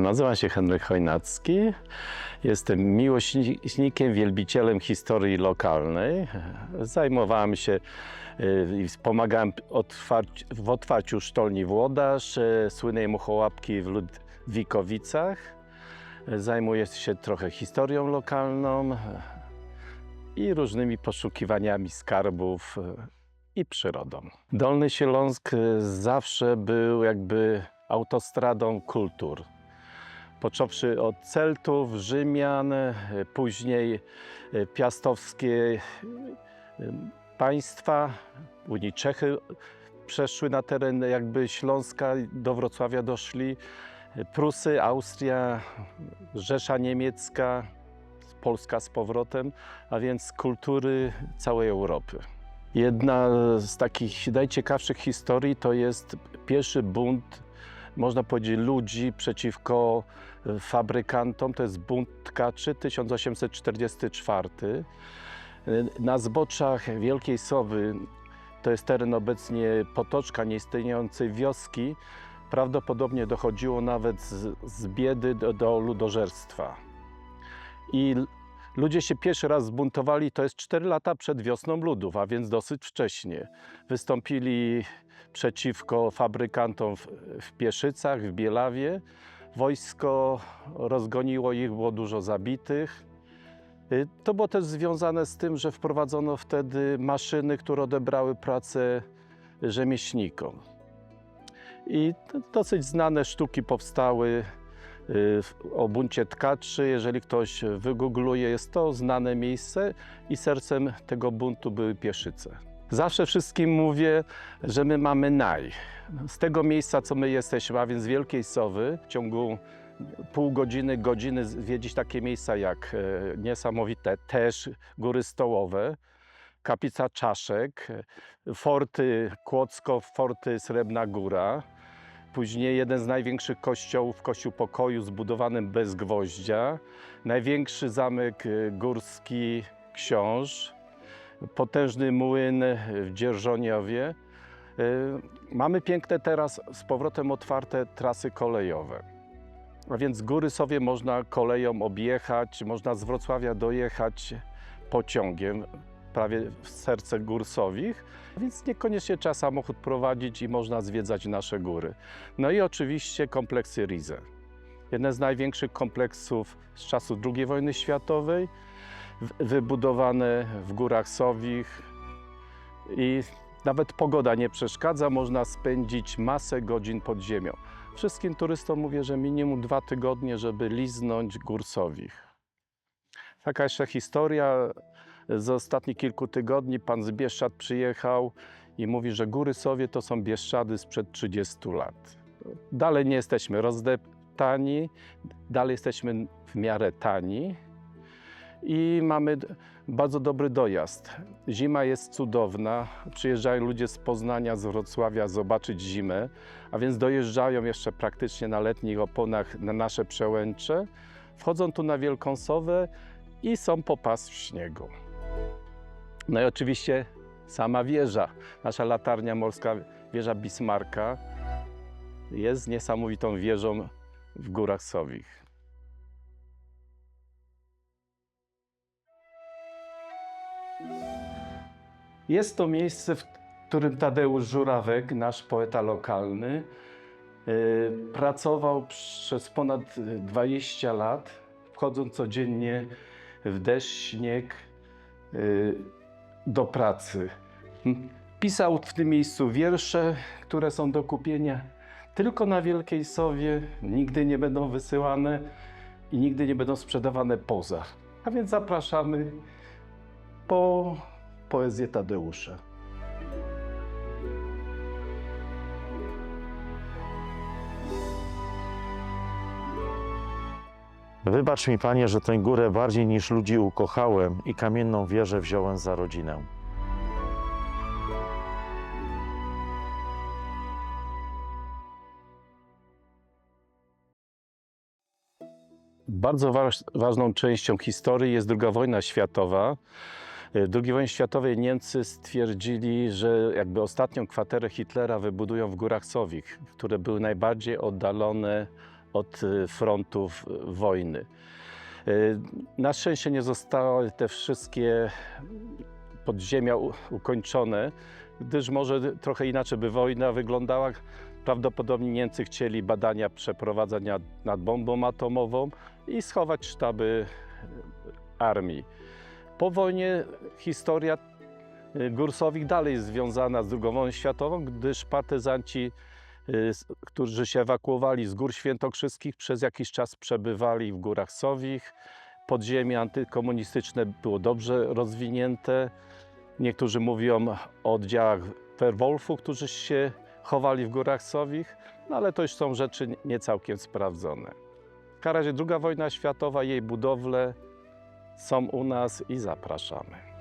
Nazywam się Henryk Chojnacki. Jestem miłośnikiem, wielbicielem historii lokalnej. Zajmowałem się y, i pomagałem w otwarciu sztolni Włodarz, y, słynnej muchołapki w Ludwikowicach. Zajmuję się trochę historią lokalną y, i różnymi poszukiwaniami skarbów i przyrodą. Dolny Śląsk zawsze był jakby autostradą kultur. Począwszy od Celtów, Rzymian, y, później y, piastowskie y, państwa, później Czechy przeszły na teren jakby Śląska, do Wrocławia doszli, Prusy, Austria, Rzesza Niemiecka, Polska z powrotem, a więc kultury całej Europy. Jedna z takich najciekawszych historii to jest pierwszy bunt, można powiedzieć, ludzi przeciwko e, fabrykantom. To jest bunt tkaczy 1844. E, Na zboczach Wielkiej Sowy, to jest teren obecnie Potoczka, nieistniejącej wioski, prawdopodobnie dochodziło nawet z, z biedy do, do ludożerstwa. I ludzie się pierwszy raz zbuntowali, to jest 4 lata przed wiosną ludów, a więc dosyć wcześnie. Wystąpili przeciwko fabrykantom w, w Pieszycach, w Bielawie. Wojsko rozgoniło ich, było dużo zabitych. Y, To było też związane z tym, że wprowadzono wtedy maszyny, które odebrały pracę rzemieślnikom. I dosyć znane sztuki powstały o buncie tkaczy. Jeżeli ktoś wygoogluje, jest to znane miejsce i sercem tego buntu były Pieszyce. Zawsze wszystkim mówię, że my mamy naj. Z tego miejsca, co my jesteśmy, a więc Wielkiej Sowy, w ciągu pół godziny, godziny zwiedzić takie miejsca jak e, niesamowite też góry stołowe, kaplica Czaszek, e, forty Kłodzko, forty Srebrna Góra, Później jeden z największych kościołów, kościół pokoju zbudowany bez gwoździa, największy zamek y, górski Książ, potężny młyn w Dzierżoniowie. Y, Mamy piękne teraz z powrotem otwarte trasy kolejowe. A więc góry sobie można koleją objechać, można z Wrocławia dojechać pociągiem prawie w serce gór Sowich, więc niekoniecznie trzeba samochód prowadzić i można zwiedzać nasze góry. No i oczywiście kompleksy Rize. Jeden z największych kompleksów z czasów II wojny światowej, w- wybudowane w górach Sowich i nawet pogoda nie przeszkadza, można spędzić masę godzin pod ziemią. Wszystkim turystom mówię, że minimum dwa tygodnie, żeby liznąć gór Sowich. Taka jeszcze historia z ostatnich kilku tygodni. Pan z Bieszczad przyjechał i mówi, że góry Sowie to są Bieszczady sprzed 30 lat. Dalej nie jesteśmy rozdeptani, dalej jesteśmy w miarę tani i mamy bardzo dobry dojazd. Zima jest cudowna, przyjeżdżają ludzie z Poznania, z Wrocławia zobaczyć zimę, a więc dojeżdżają jeszcze praktycznie na letnich oponach na nasze przełęcze, wchodzą tu na Wielką Sowę i są po pas w śniegu. No i oczywiście sama wieża, nasza latarnia morska, wieża Bismarka, jest niesamowitą wieżą w górach Sowich. Jest to miejsce, w którym Tadeusz Żurawek, nasz poeta lokalny, y, pracował przez ponad 20 lat, wchodząc codziennie w deszcz, śnieg, y, do pracy. Hmm. Pisał w tym miejscu wiersze, które są do kupienia tylko na Wielkiej Sowie, nigdy nie będą wysyłane i nigdy nie będą sprzedawane poza. A więc zapraszamy po poezję Tadeusza. Wybacz mi, panie, że tę górę bardziej niż ludzi ukochałem i kamienną wieżę wziąłem za rodzinę. Bardzo waż, ważną częścią historii jest II wojna światowa. W II wojnie światowej Niemcy stwierdzili, że jakby ostatnią kwaterę Hitlera wybudują w Górach Sowich, które były najbardziej oddalone od y, frontów y, wojny. Y, Na szczęście nie zostały te wszystkie podziemia ukończone, gdyż może trochę inaczej by wojna wyglądała. Prawdopodobnie Niemcy chcieli badania przeprowadzać nad, bombą atomową i schować sztaby armii. Po wojnie historia Gursowich dalej jest związana z II wojną światową, gdyż partyzanci, którzy się ewakuowali z gór świętokrzyskich, przez jakiś czas przebywali w górach Sowich. Podziemie antykomunistyczne było dobrze rozwinięte. Niektórzy mówią o oddziałach Werwolfu, którzy się chowali w górach Sowich, no ale to już są rzeczy nie całkiem sprawdzone. W każdym razie II wojna światowa, jej budowle są u nas i zapraszamy.